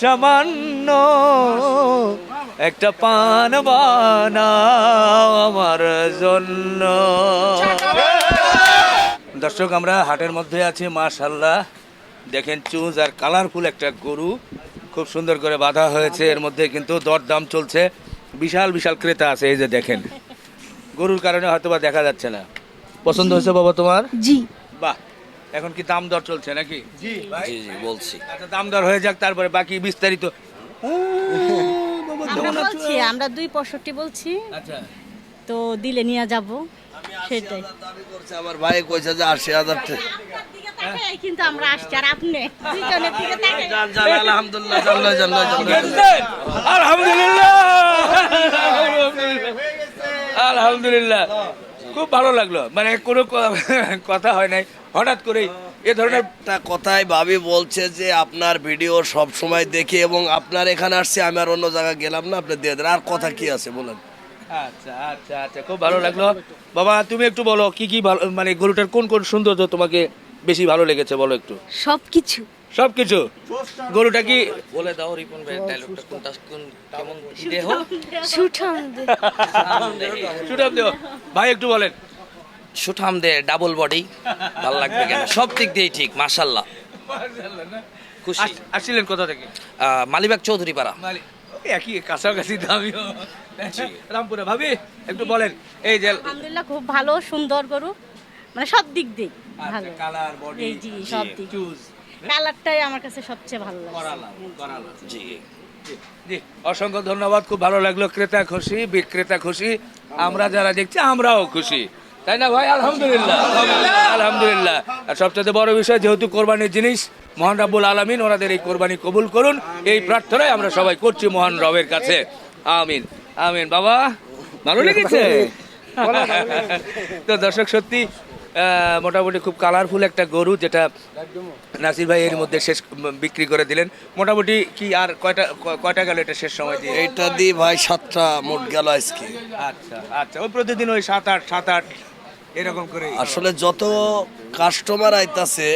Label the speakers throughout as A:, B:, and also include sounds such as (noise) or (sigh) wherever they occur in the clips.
A: সামান্য একটা পান বানাও আমার জন্য। দর্শক আমরা হাটের মধ্যে আছি মাশাল্লাহ দেখেন চুজ আর কালারফুল একটা গরু। খুব সুন্দর করে বাঁধা হয়েছে এর মধ্যে কিন্তু দরদাম চলছে। বিশাল বিশাল ক্রেতা আছে এই যে দেখেন। গরুর কারণে হয়তো বা দেখা যাচ্ছে না। পছন্দ হয়েছে বাবা তোমার?
B: জি।
A: বাহ এখন কি দাম দর চলছে নাকি? জি।
C: জি জি বলছি।
A: আচ্ছা দাম দর হয়ে যাক তারপরে বাকি বিস্তারিত।
B: আমরা বলছি আমরা দুই পঁয়ষট্টি বলছি।
A: আচ্ছা।
B: তো দিলে নিয়ে যাব। সেটাই।
C: আমার ভাই কইছে যে আশি হাজার
B: কিন্তু আমরা আসছি আর আপনি? দুইজনের দিকে তাকাই।
C: আলহামদুলিল্লাহ
A: আলহামদুলিল্লাহ। খুব ভালো লাগল। মানে কোনো কথা হয় নাই। হঠাৎ করে এ ধরনের
C: একটা কথাই ভাবি বলছে যে আপনার ভিডিও সব সময় দেখি এবং আপনার এখানে আসছে আমি আর অন্য জায়গায় গেলাম না আপনি দিয়ে দেন। আর কথা কি আছে বলেন।
A: আচ্ছা আচ্ছা আচ্ছা খুব ভালো লাগল। বাবা তুমি একটু বলো কি কি ভালো মানে গরুটার কোন কোন সৌন্দর্য তোমাকে বেশি ভালো লেগেছে বলো একটু?
B: সবকিছু।
A: সবকিছু? গরুটা কি
C: বলে দাও রিপন ভাই ডায়লগটা কোনটা কোন কেমন দেহ
B: সুঠাম
A: সুঠাম দেও ভাই একটু বলেন।
C: সুঠাম দে ডাবল বডি ভালো লাগবে কেন? সব দিক দিয়েই ঠিক মাশাল্লাহ খুশি।
A: আস- আসছিলেন কোথা থেকে?
C: মালিবাগ চৌধুরী পাড়া
A: একই কাছাকাছি দামিও রামপুরে ভাবি একটু বলেন এই যে
B: আলহামদুলিল্লাহ খুব ভালো সুন্দর গরু। মানে সব দিক দিয়ে ভালো।
A: কালার বডি
B: এই জি সব দিক।
A: চুজ
B: কালারটাই আমার কাছে সবচেয়ে ভালো লাগে
C: জি
A: জি অসংখ্য ধন্যবাদ খুব ভালো লাগল ক্রেতা খুশি বিক্রেতা খুশি। আমরা যারা দেখছি আমরাও খুশি। তাই না ভাই? আলহামদুলিল্লাহ। আলহামদুলিল্লাহ। আর সবচেয়ে বড় বিষয় যেহেতু কোরবানির জিনিস মহান রাব্বুল আলমিন ওনাদের এই কোরবানি কবুল করুন। এই প্রার্থনাই আমরা সবাই করছি মহান রবের কাছে। আমিন। আমিন। বাবা ভালো লেগেছে? তো দর্শক সত্যি মোটামুটি খুব কালারফুল একটা গরু যেটা নাসির ভাই এর মধ্যে শেষ বিক্রি করে দিলেন। মোটামুটি কি আর কয়টা কয়টা গেল এটা শেষ সময় দিয়ে?
C: এইটা দিয়ে ভাই সাতটা মোট গেল আজকে।
A: আচ্ছা আচ্ছা। ওই প্রতিদিন ওই সাত আট সাত আট এরকম করে
C: আসলে যত কাস্টমার আইতাছে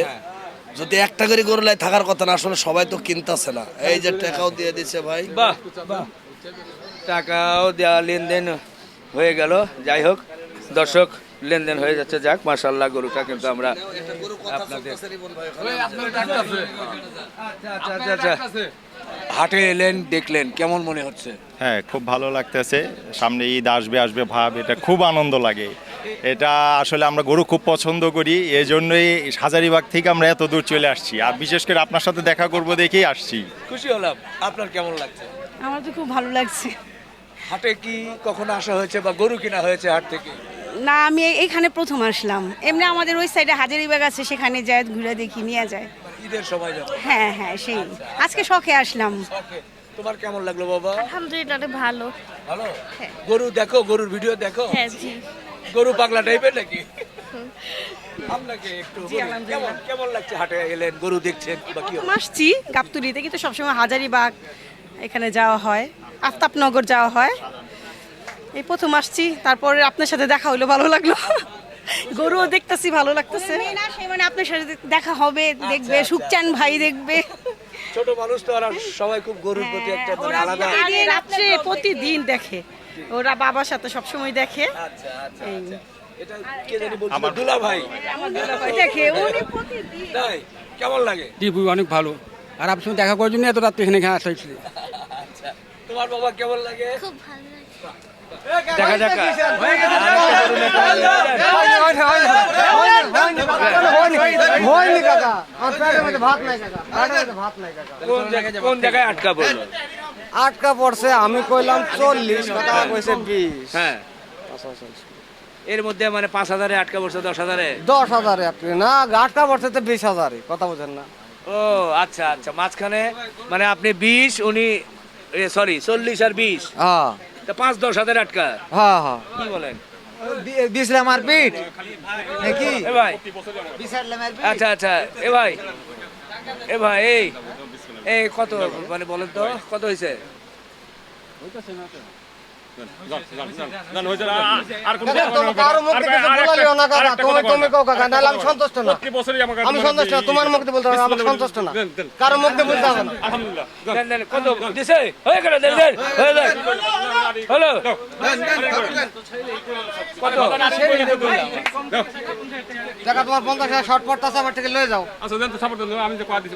C: যদি একটা করে গরু লাই থাকার কথা না আসলে সবাই তো কিনতাছে না। এই যে টাকাও দিয়ে দিছে ভাই।
A: বাহ বাহ। টাকাও দেওয়া লেনদেন হয়ে গেল। যাই হোক দর্শক লেনদেন হয়ে যাচ্ছে যাক মাশাল্লাহ গরুটা কিন্তু আমরা আপনাদের আচ্ছা আচ্ছা আচ্ছা আচ্ছা। হাটে এলেন দেখলেন কেমন মনে হচ্ছে?
D: হ্যাঁ খুব ভালো লাগতেছে। সামনে ঈদ আসবে আসবে ভাব এটা খুব আনন্দ লাগে। এটা আসলে আমরা গরু খুব পছন্দ করি এই জন্যই হাজারিবাগ থেকে আমরা এত দূর চলে আসছি। আর বিশেষ করে আপনার সাথে দেখা করব দেখেই আসছি।
A: খুশি হলাম। আপনার কেমন লাগছে?
B: আমার তো খুব ভালো লাগছে।
A: হাটে কি কখনো আসা হয়েছে বা গরু কিনা হয়েছে হাট থেকে?
E: না আমি এইখানে প্রথম আসলাম। এমনি আমাদের ওই সাইডে হাজারিবাগ আছে সেখানে যায় ঘুরে দেখি নিয়ে যায়।
A: মানে ঈদের সময় যাবে।
E: হ্যাঁ হ্যাঁ সেই। আজকে শখে আসলাম।
A: তোমার কেমন লাগল বাবা?
B: আলহামদুলিল্লাহ ভালো।
A: ভালো? গরু দেখো গরুর ভিডিও দেখো?
B: হ্যাঁ জি।
A: গরু পাগলা টাইপের নাকি? (laughs) আপনাকে একটু কেমন কেমন লাগছে হাটে এলেন গরু দেখছেন বা কি
E: আসছি গাবতুলিতে কিন্তু সবসময় হাজারিবাগ এখানে যাওয়া হয় আফতাবনগর যাওয়া হয়। এই প্রথম আসছি তারপরে আপনার সাথে দেখা হলো ভালো লাগল। গরুও দেখতেছি ভালো লাগতেছে। না মানে আপনার সাথে দেখা হবে দেখবে সুখচান ভাই দেখবে।
A: ছোট মানুষ তো আর সবাই খুব গরুর প্রতি একটা মানে আলাদা।
E: রাত্রে প্রতিদিন দেখে। ওরা বাবার সাথে সবসময় দেখে
A: আচ্ছা আচ্ছা আচ্ছা এটা কে জানি বলছিল দুলা ভাই
E: দেখে উনি প্রতিদিন
A: তাই কেমন লাগে
F: টিপু অনেক ভালো আর আপনার সঙ্গে দেখা করার জন্য এত রাত্রে এখানে
A: আচ্ছা তোমার বাবা কেমন লাগে
B: খুব ভালো লাগে
A: দেখা যাক
G: হয়নি কাকা। আমার পেটের মধ্যে ভাত নাই কাকা। পেটের মধ্যে ভাত নাই কাকা।
A: কোন জায়গায় কোন জায়গায় আটকা পড়ল?
G: আটকা পড়ছে আমি কইলাম চল্লিশ কথা কইছে বিশ।
A: হ্যাঁ। এর মধ্যে মানে পাঁচ হাজারে আটকা পড়ছে দশ হাজারে?
G: দশ হাজারে আপনি না আটকা পড়ছে তো বিশ হাজারে কথা বলছেন না।
A: ও আচ্ছা আচ্ছা। মাঝখানে মানে আপনি বিশ উনি সরি চল্লিশ আর বিশ।
G: হ্যাঁ।
A: পাঁচ দশ হাজার আটকা।
G: হ্যাঁ হ্যাঁ।
A: কি বলেন?
G: বিশলে মারপিট নাকি?
A: এ ভাই। আচ্ছা আচ্ছা। এ ভাই। এ ভাই এই। এই কত মানে বলেন তো কত হয়েছে
G: বলালিও না আমি সন্তুষ্ট না তোমার বলতে না, কারও বলতে তোমার শর্ট থেকে লয়ে যাও
H: আচ্ছা তো সাপোর্ট আমি দিছি দিছি?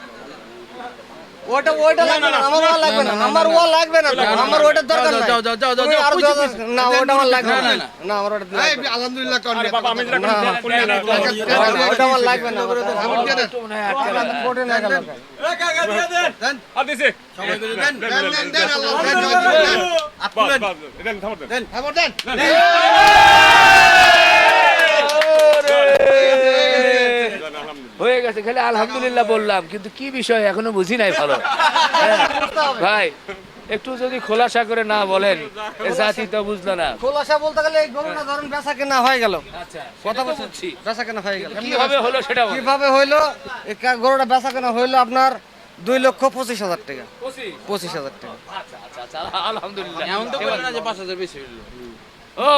G: ওটা ওটা লাগবে না আমার ওয়া লাগবে না আমার ওয়া লাগবে না আমার ওটার দরকার নাই। না ওটা আমার লাগবে না। না আমার ওটা লাগবে
I: আলহামদুলিল্লাহ কোন
H: বাবা আমি যেটা করি না।
G: না, না, ওটা আমার লাগবে না। ফোটে না। গেল
H: আর দিছে।
I: দেন। দেন দেন আল্লাহ দেন দেন
H: দেন থামো দেন।
I: খবর দেন।
A: হয়ে গেছে খালি আলহামদুলিল্লাহ বললাম কিন্তু কি বিষয় এখনও বুঝি নাই ভালো। হ্যাঁ, ভাই একটু যদি খোলাসা করে না বলেন জাতি তো বুঝলো না।
G: খোলাসা বলতে গেলে ধরুন বেচা কেনা হয়ে গেল।
A: আচ্ছা
G: কথা বলছি
A: বুঝছি।
G: বেচা কেনা হয়ে গেল।
A: কীভাবে হলো সেটা
G: কীভাবে হইল? গরুটা বেচা কেনা হইল আপনার দুই লক্ষ পঁচিশ হাজার টাকা।
A: পঁচিশ?
G: হাজার টাকা।
A: আচ্ছা আচ্ছা আলহামদুলিল্লাহ।
F: এমন তো বলে না যে পাঁচ হাজার বেশি হইল।
A: ও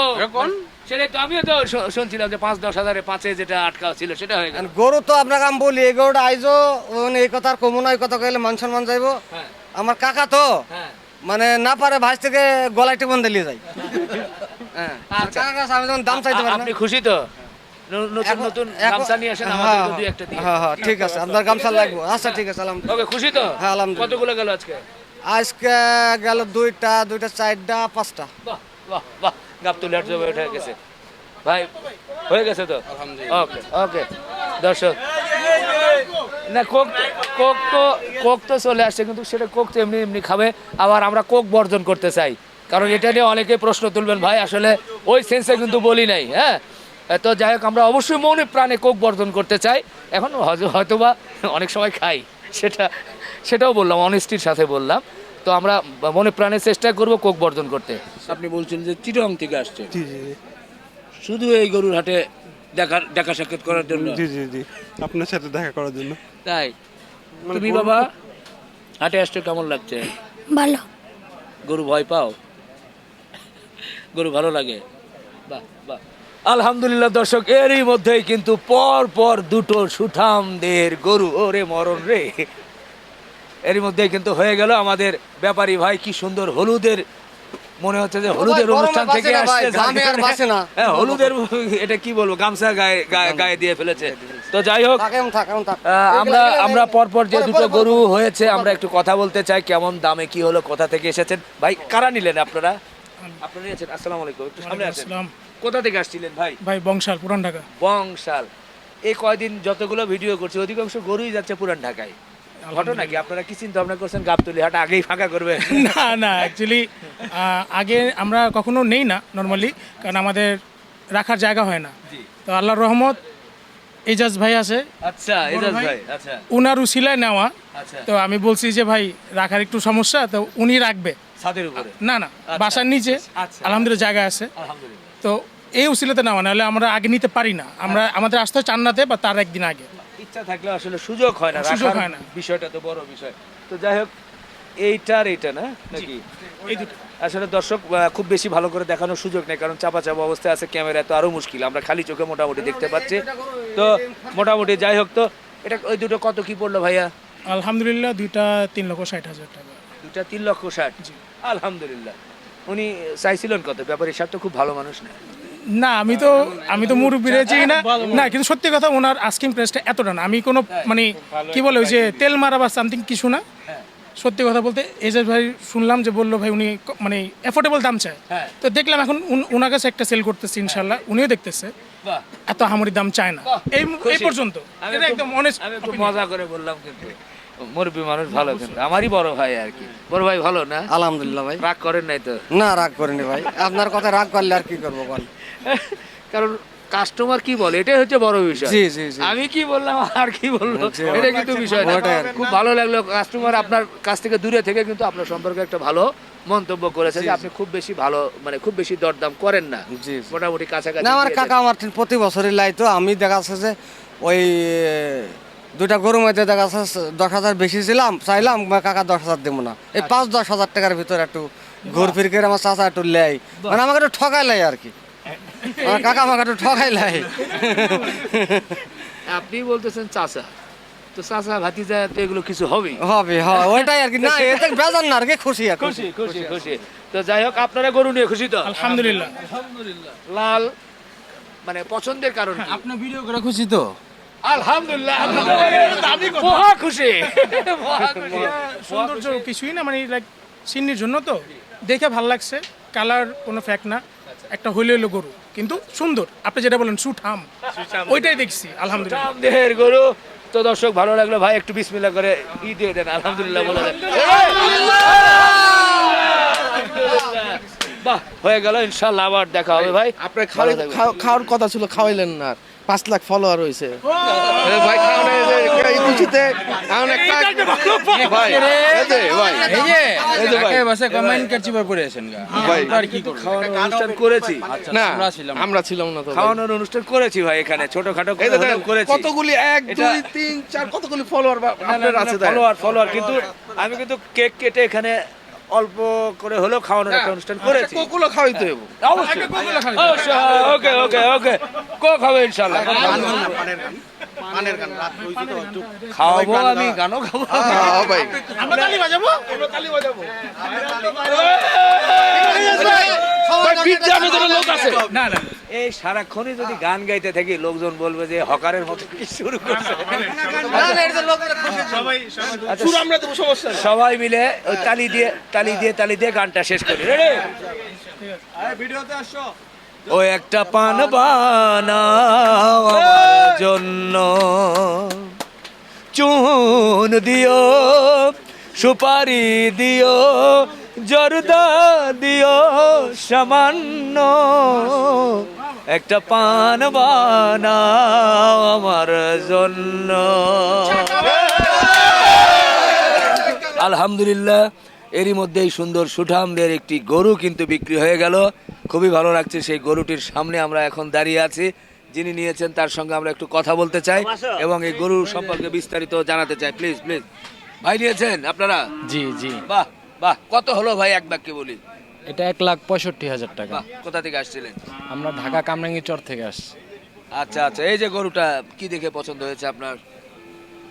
A: সেটাই তো আমিও তো শুনছিলাম যে পাঁচ দশ হাজারে পাঁচে যেটা আটকা ছিল সেটা হয়ে গেল।
G: গরু তো আপনাকে আমি বলি এই গরুটা আইজো মানে এই কথা আর কমু না এই কথা কইলে মান সম্মান যাইবো।
A: হ্যাঁ।
G: আমার কাকা তো
A: হ্যাঁ।
G: মানে না পারে ভাইস থেকে গলায় টিপন দিলিয়ে যায় হ্যাঁ। আর কাকা কাছে আমি যখন দাম চাইতে পারি
A: আপনি খুশি তো? নতুন নতুন গামছা নিয়ে আসেন আমাদের দুই একটা দিয়ে।
G: হ্যাঁ হ্যাঁ ঠিক আছে আপনার গামছা লাগবে। আচ্ছা ঠিক আছে আলহামদুলিল্লাহ।
A: ওকে খুশি তো?
G: হ্যাঁ, আলহামদুলিল্লাহ।
A: কতগুলো গেল আজকে?
G: আজকে গেল দুইটা দুইটা চারটা পাঁচটা।
A: বাহ বাহ বাহ। গাবতুলিয়ার জমে উঠে গেছে। ভাই হয়ে গেছে তো? ওকে ওকে। দর্শক না কোক কোক তো কোক তো চলে আসছে কিন্তু সেটা কোক তো এমনি এমনি খাবে। আবার আমরা কোক বর্জন করতে চাই। কারণ এটা নিয়ে অনেকে প্রশ্ন তুলবেন ভাই আসলে ওই সেন্সে কিন্তু বলি নাই হ্যাঁ? তো যাই হোক আমরা অবশ্যই মৌনে প্রাণে কোক বর্জন করতে চাই। এখন হয়তো- হয়তোবা অনেক সময় খাই সেটা সেটাও বললাম অনেস্টির সাথে বললাম। তো আমরা মনে প্রাণে চেষ্টা করব কোক বর্জন করতে। আপনি বলছেন যে চিটং থেকে আসছে। শুধু এই গরুর হাটে দেখা দেখা সাক্ষাৎ করার জন্য?
J: জি জি জি। আপনার সাথে দেখা করার জন্য।
A: তাই? তুমি বাবা হাটে আসতে কেমন লাগছে?
B: ভালো।
A: গরু ভয় পাও? গরু ভালো লাগে? বাহ বাহ। আলহামদুলিল্লাহ দর্শক এরই মধ্যেই কিন্তু পর পর দুটো সুঠামদের গরু ওরে মরণ রে। এরই মধ্যে কিন্তু হয়ে গেল আমাদের ব্যাপারী ভাই কি সুন্দর হলুদের মনে হচ্ছে যে হলুদের অনুষ্ঠান থেকে আসছে। হ্যাঁ হলুদের এটা কি বলব গামছা গায়ে গায়ে- দিয়ে ফেলেছে। তো যাই হোক আমরা আমরা পরপর যে দুটো। গরু হয়েছে আমরা একটু কথা বলতে চাই কেমন দামে কি হলো কোথা থেকে এসেছেন? ভাই কারা নিলেন আপনারা? আপনারা নিয়েছেন? আসসালামু আলাইকুম একটু সামনে আসেন। কোথা থেকে আসছিলেন ভাই?
K: ভাই বংশাল পুরান ঢাকা।
A: বংশাল। এই কয়দিন যতগুলো ভিডিও করছি অধিকাংশ গরুই যাচ্ছে পুরান ঢাকায়। ঘটনা কি? আপনারা কি চিন্তা ভাবনা করছেন গাবতলি হাট আগেই ফাঁকা করবে (laughs)
K: না না অ্যাকচুয়ালি আগে আমরা কখনো নেই না নর্মালি কারণ আমাদের রাখার জায়গা হয় না। তো আল্লাহর রহমত এজাজ ভাই আছে।
A: আচ্ছা এজাজ
K: ভাই?
A: আচ্ছা।
K: উনার উসিলায় নেওয়া।
A: আচ্ছা।
K: তো আমি বলছি যে ভাই রাখার একটু সমস্যা তো উনি রাখবে।
A: ছাদের উপরে?
K: না না বাসার নিচে।
A: আচ্ছা।
K: আলহামদুলিল্লাহ জায়গা আছে।
A: আলহামদুলিল্লাহ।
K: তো এই উসিলাতে নেওয়া নাহলে আমরা আগে নিতে পারি না। আমরা আমাদের আসতে চান্নাতে বা তার একদিন আগে।
A: ইচ্ছা থাকলে আসলে সুযোগ হয় না
K: সুযোগ হয় না।
A: বিষয়টা তো বড় বিষয়। তো যাই হোক এইটার এইটা না নাকি?
K: এই দুটো।
A: আসলে দর্শক খুব বেশি ভালো করে দেখানোর সুযোগ নেই কারণ চাপা চাপা অবস্থায় আছে ক্যামেরা তো আরও মুশকিল আমরা খালি চোখে মোটামুটি দেখতে পাচ্ছি। তো মোটামুটি যাই হোক তো এটা ওই দুটো কত কি পড়ল ভাইয়া?
K: আলহামদুলিল্লাহ দুইটা তিন লক্ষ ষাট হাজার টাকা।
A: দুটা তিন লক্ষ ষাট। আলহামদুলিল্লাহ। উনি চাইছিলেন কত? ব্যাপারী সাহেব তো খুব ভালো মানুষ না।
K: না আমি তো আমি তো মুরব্বী রয়েছি না। না কিন্তু সত্যি কথা ওনার আস্কিং প্রাইসটা এতটা না। আমি কোনো মানে কি বলে ওই যে তেল মারা বা সামথিং কিছু না। সত্যি কথা বলতে এজাজ ভাই শুনলাম যে বলল ভাই উনি মানে অ্যাফোর্ডেবল দাম চায়।
A: হ্যাঁ।
K: তো দেখলাম এখন উন- ওনার কাছে একটা সেল করতেছে ইনশাল্লাহ উনিও দেখতেছে। এত হামরি দাম চায় না। এই এই পর্যন্ত। এটা একদম অনেস্ট
A: মজা করে বললাম কিন্তু মুরব্বী মানুষ ভালো কিন্তু। আমারই বড় ভাই আর কি। বড় ভাই ভালো না?
G: আলহামদুলিল্লাহ ভাই।
A: রাগ করেন নাই তো?
G: না রাগ করিনি ভাই। আপনার কথা রাগ করলে আর কি করব বল?
A: কারণ কাস্টমার কি বলে? এটাই হচ্ছে বড় বিষয়।
F: জি, জি, জি।
A: আমি কি বললাম আর কি বলল এটা কিন্তু বিষয় না। খুব ভালো লাগল। কাস্টমার আপনার কাছ থেকে দূরে থেকে কিন্তু আপনার সম্পর্কে একটা ভালো মন্তব্য করেছে যে আপনি খুব বেশি ভালো মানে খুব বেশি দরদাম করেন না। মোটামুটি কাছাকাছি
G: আমার কাকা আমার প্রতি বছরই লাই তো। আমি দেখা যাচ্ছে যে ওই দুটা গরু মধ্যে দেখা যাচ্ছে দশ হাজার বেশি ছিলাম চাইলাম কাকা দশ হাজার দেবো না। এই পাঁচ দশ হাজার টাকার ভিতরে একটু ঘুর ফির করে আমার চাচা একটু লেয়। মানে আমাকে একটু ঠকাই লাই আর কি। আমার কাকা আমাকে লাই
A: আপনি বলতেছেন চাচা। তো চাচা ভাতিজা তো এগুলো কিছু হবেই
G: হবে হ্যাঁ ওইটাই আর কি। না এতে বেজার না আর কি খুশি আর
A: খুশি খুশি খুশি। তো যাই হোক আপনারা গরু নিয়ে খুশি তো?
K: আলহামদুলিল্লাহ।
A: লাল মানে পছন্দের কারণ কি?
F: আপনার ভিডিও করে খুশি তো?
A: আলহামদুলিল্লাহ। মহা মহা খুশি।
K: সৌন্দর্য কিছুই না মানে লাইক সিন্নির জন্য তো। দেখে ভালো লাগছে কালার কোনো ফ্যাক্ট না। একটা হইলে হইল গরু কিন্তু সুন্দর। আপনি যেটা বলেন সুঠাম। ওইটাই দেখছি আলহামদুলিল্লাহ।
A: দেহের গরু। তো দর্শক ভালো লাগল ভাই একটু বিসমিল্লা করে ই দিয়ে দেন আলহামদুলিল্লাহ বলে বাহ হয়ে গেল ইনশাল্লাহ আবার দেখা হবে ভাই।
I: আপনার। খাওয়ার কথা ছিল খাওয়াইলেন না আর। পাঁচ লাখ ফলোয়ার হয়েছে। ভাই খাওয়ানো এই খুশিতে এমন একটা ভাই এই যে ভাই।
F: এই যে
I: এই যে ভাই।
F: বাসে কমেন্ট কাচিবার পরে আছেন
I: ভাই।
F: আর কি
A: খাওয়ানোর অনুষ্ঠান করেছি।
I: না
F: আমরা ছিলাম।
I: না তো
A: খাওয়ানোর অনুষ্ঠান করেছি ভাই এখানে ছোটখাটো করেছি।
I: কতগুলি এক
A: এটা-
I: দুই তিন চার কতগুলি ফলোয়ার আপনার আছে
A: ফলোয়ার কিন্তু আমি কিন্তু কেক কেটে এখানে অল্প করে হলেও খাওয়ানোর একটা অনুষ্ঠান করেছি।
I: কোকুলো খাওয়াইতে হবে
A: অবশ্যই। অবশ্যই ওকে ওকে ওকে। কো খাবে ইনশাআল্লাহ খাওয়াবো আমি গানও খাব।
I: হ্যাঁ ভাই।
K: আমরা তালি বাজাবো?
A: ভাই, পিজ্জা ভেতরে লোক আছে
K: না না
A: এই সারাক্ষণই যদি গান গাইতে থাকি লোকজন বলবে যে হকারের মতো কি শুরু করছে আচ্ছা,
I: শুরু আমরা দেবো সমস্যা নেই।
A: সবাই মিলে ওই তালি দিয়ে তালি দিয়ে তালি দিয়ে গানটা শেষ করি রেডি ও একটা পান বানাও আমার জন্য চুন দিও সুপারি দিও জর্দা দিও সামান্য। একটা পান বানাও আমার জন্য। আলহামদুলিল্লাহ এরই মধ্যে এই সুন্দর সুঠামদের একটি গরু কিন্তু বিক্রি হয়ে গেল। খুবই ভালো লাগছে সেই গরুটির সামনে আমরা এখন দাঁড়িয়ে আছি। যিনি নিয়েছেন তার সঙ্গে আমরা একটু কথা বলতে চাই এবং এই গরু সম্পর্কে বিস্তারিত জানাতে চাই। Please please. ভাই নিয়েছেন আপনারা?
F: জি জি।
A: বাহ। বাহ কত হলো ভাই এক বাক্যে বলি?
F: এটা এক লাখ পঁয়ষট্টি হাজার টাকা।
A: বাহ কোথা থেকে আসছিলেন?
F: আমরা ঢাকা কামরাঙ্গি চর থেকে আসছি।
A: আচ্ছা আচ্ছা এই যে গরুটা কি দেখে পছন্দ হয়েছে আপনার?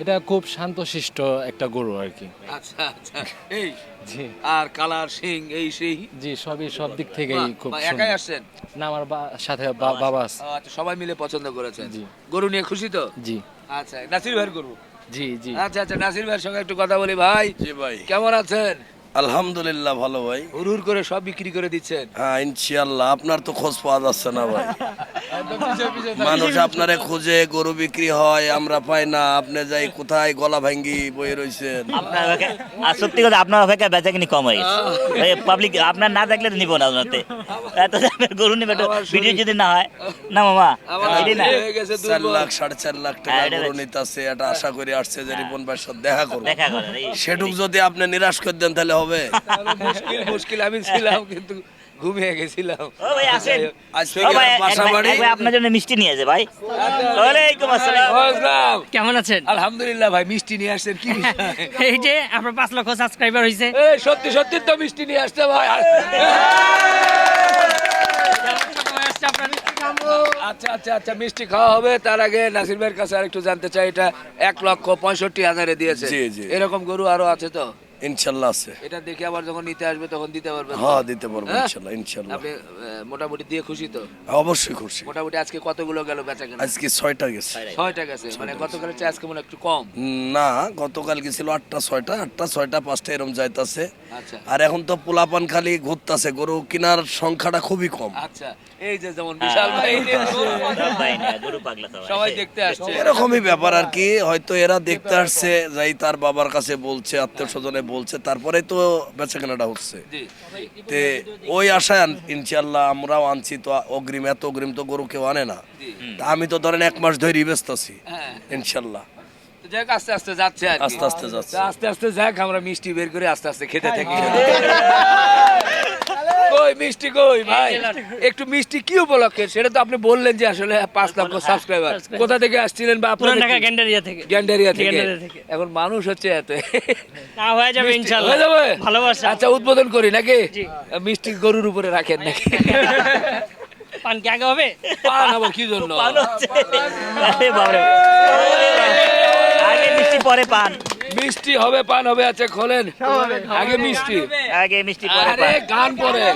F: এটা খুব শান্তশিষ্ট একটা গরু আর কি।
A: আচ্ছা আচ্ছা এই
F: জি।
A: আর কালার সিং এই সেই?
F: জি সবই সব দিক থেকেই খুব সুন্দর।
A: একাই আসছেন?
F: না আমার বা- সাথে বা- বাবা আছে।
A: আচ্ছা সবাই মিলে পছন্দ করেছেন।
F: জি।
A: গরু নিয়ে খুশি তো?
F: জি।
A: আচ্ছা নাসির ভাইয়ের গরু?
F: জি জি।
A: আচ্ছা আচ্ছা নাসির ভাইয়ের সঙ্গে একটু কথা বলি ভাই।
C: জি ভাই।
A: কেমন আছেন?
C: আলহামদুলিল্লাহ ভালো ভাই।
A: হুরুর করে সব বিক্রি করে দিচ্ছেন।
C: হ্যাঁ ইনশাল্লাহ আপনার তো খোঁজ পাওয়া যাচ্ছে না ভাই। মানুষ আপনারে খুঁজে গরু বিক্রি হয় আমরা পাই না আপনি যাই কোথায় গলা ভাঙ্গি বয়ে রইছেন?
L: আপনার অপেক্ষা- আর সত্যি কথা আপনার অপেক্ষা বেচা কিনি কম হয়ে গেছে। পাবলিক আপনার না দেখলে তো নিব না ওনাতে এত দামের গরু নিবে একটু ভিডিও যদি না হয়। না মামা
A: আমার
L: এটাই না।
A: হয়ে গেছে
C: চার
A: দুর্বল।
C: লাখ সাড়ে চার লাখ টাকা
L: হ্যাঁ, এটা
C: গরু
L: বেশ।
C: নিতেছে এটা আশা করি আসছে যে রিপন ভাইয়ের সাথে দেখা করব।
L: দেখা করে এই-
C: সেটুক যদি আপনি নিরাশ করে দেন তাহলে হবে
A: মুশকিল মুশকিল আমি ছিলাম কিন্তু ঘুমিয়ে গেছিলাম
L: ভাই আসেন ভাই,
C: বাসা বাড়ি
L: ভাই আপনার জন্য মিষ্টি নিয়ে আছে ভাই ওয়ালাইকুম আসসালাম।
M: কেমন আছেন
A: আলহামদুলিল্লাহ ভাই মিষ্টি নিয়ে আসছেন কি
M: এই যে আপনার পাঁচ লক্ষ সাবস্ক্রাইবার হয়েছে
A: এই সত্যি সত্যি তো মিষ্টি নিয়ে আসতে ভাই আচ্ছা আচ্ছা আচ্ছা মিষ্টি খাওয়া হবে তার আগে নাসির ভাইয়ের কাছে আরেকটু জানতে চাই এটা এক লক্ষ পঁয়ষট্টি হাজারে দিয়েছে
C: জি, জি।
A: এরকম গরু আরও আছে তো
C: ইনশাল্লাহ আছে।
A: এটা দেখে আবার যখন নিতে আসবে তখন দিতে পারবে
C: হ্যাঁ দিতে পারব
A: হ্যাঁ?
C: ইনশাল্লাহ ইনশাল্লাহ।
A: আপনি মোটামুটি দিয়ে খুশি তো?
C: অবশ্যই খুশি।
A: মোটামুটি আজকে কতগুলো গেল বেচা কেনা?
C: আজকে ছয়টা গেছে।
A: ছয়টা গেছে। মানে গতকালের চেয়ে আজকে মনে একটু কম।
C: না গতকাল গেছিল আটটা ছয়টা আটটা ছয়টা পাঁচটা এরম যাইতাছে।
A: আচ্ছা।
C: আর এখন তো পোলাপান খালি ঘুরতাছে গরু কেনার সংখ্যাটা খুবই কম।
A: আচ্ছা এই যে যেমন বিশাল ভাই
L: সব ভাই না, গরু পাগলা সবাই।
A: সবাই দেখতে আসছে।
C: এরকমই ব্যাপার আর কি হয়তো এরা দেখতে আসছে যাই তার বাবার কাছে বলছে আত্মীয় স্বজনে বলছে তারপরে তো বেচা কেনাটা হচ্ছে তে ওই আশায় ইনশাল্লাহ আমরাও আনছি তো অগ্রিম এত অগ্রিম তো গরু কেউ আনে না। তা আমি তো ধরেন এক মাস ধরে ব্যস্ত আছি
A: হ্যাঁ।
C: ইনশাল্লাহ
A: যাক আস্তে আস্তে যাচ্ছে
C: আস্তে আস্তে যাচ্ছে।
A: আস্তে আস্তে যাক আমরা মিষ্টি বের করে আস্তে আস্তে খেতে থাকি। কই মিষ্টি কই ভাই? একটু মিষ্টি কি উপলক্ষে? সেটা তো আপনি বললেন যে আসলে পাঁচ লক্ষ সাবস্ক্রাইবার কোথা থেকে আসছিলেন বা
M: পুরান
A: আপনাদের
M: ঢাকা গ্যান্ডারিয়া থেকে।
A: গ্যান্ডারিয়া থেকে। এখন মানুষ হচ্ছে এত।
M: না হয়ে যাবে ইনশাল্লাহ
A: হয়ে যাবে?
M: ভালোবাসা।
A: আচ্ছা উদ্বোধন করি নাকি? মিষ্টি গরুর উপরে রাখেন নাকি?
M: পান কি আগে হবে?
A: পান আবার কি জন্য?
L: পান হচ্ছে। আরে বাবারে আগে মিষ্টি পরে পান।
A: মিষ্টি হবে পান হবে আছে খোলেন। আগে মিষ্টি।
L: আগে মিষ্টি পরে
A: আরে গান পরে।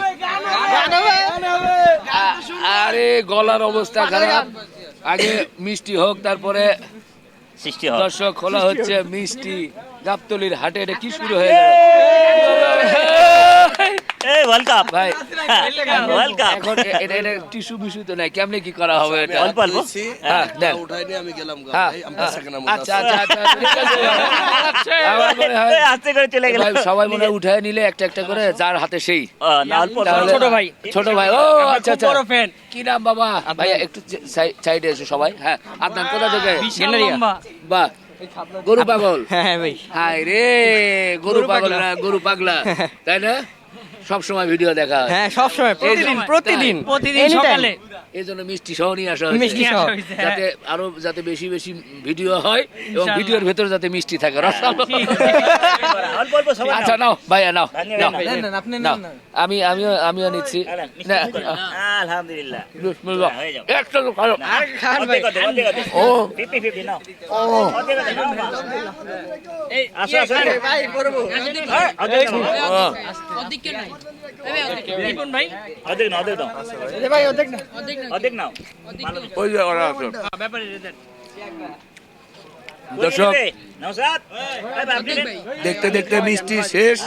A: আ- আরে গলার অবস্থা খারাপ। আগে মিষ্টি হোক তারপরে
L: সৃষ্টি হোক।
A: দর্শক খোলা হচ্ছে মিষ্টি। গাবতলির হাটে এটা কি শুরু হয়ে গেল?
L: এই ওয়ার্ল্ড কাপ
A: ভাই
L: ওয়ার্ল্ড কাপ
A: এখন এটা এটা টিস্যু বিস্যু তো নাই। কেমনে কি করা হবে এটা?
L: অল্প অল্প।
A: হ্যাঁ, দেন।
C: উঠাইনি আমি গেলাম গা,
A: হ্যাঁ,
C: ভাই, আমি
A: হ্যাঁ। আচ্ছা আচ্ছা আচ্ছা
L: আস্তে করে চলে
A: সবাই মনে উঠায় নিলে একটা একটা করে যার হাতে সেই।
L: না অল্প অল্প।
M: ছোট ভাই।
A: ছোট ভাই। ও আচ্ছা আচ্ছা।
M: বড় ফ্যান
A: কি নাম বাবা? ভাইয়া একটু সাইডে এসো সবাই। হ্যাঁ আদনান কোথা থেকে? বাহ গরু পাগল।
M: হ্যাঁ ভাই।
A: হাই রে গরু পাগল। না গরু পাগলা। তাই না? সব সময় ভিডিও দেখা হয়।
M: হ্যাঁ সবসময়
A: প্রতিদিন,
M: প্রতিদিন। প্রতিদিন সকালে।
A: এই জন্য মিষ্টি সহ নিয়ে আসা হয়েছে।
M: মিষ্টি সহ। হ্যাঁ।
A: যাতে আরও যাতে বেশি বেশি ভিডিও হয় এবং ভিডিওর ভেতরে যাতে মিষ্টি থাকে রসালো
L: অল্প অল্প সবাই
A: আচ্ছা নাও ভাইয়া নাও। আমি আমিও আমিও নিচ্ছি না,
L: আলহামদুলিল্লাহ
A: বিসমিল্লাহ।
L: হয়ে যাবে।
A: একটা তো খাও।
L: অর্ধেক অর্ধেক, অর্ধেক অর্ধেক।
A: ও
L: 50-50 নাও।
A: ও
L: অর্ধেক অর্ধেক, নাও। আসো, আসো। হ্যাঁ, অর্ধেক নাও।
A: ও।
M: রিপন ভাই
L: অর্ধেক নাও, অর্ধেক নাও। অর্ধেক নাও।
A: ওই যে ওরা আছে। দর্শক
L: ভাই, আপনি নেন।
A: দেখতে দেখতে মিষ্টি শেষ।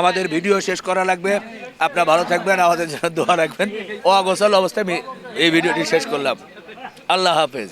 A: আমাদের ভিডিও শেষ করা লাগবে। আপনারা ভালো থাকবেন আমাদের জন্য দোয়া রাখবেন। ও অগোছল অবস্থায় আমি এই ভিডিওটি শেষ করলাম। আল্লাহ হাফেজ।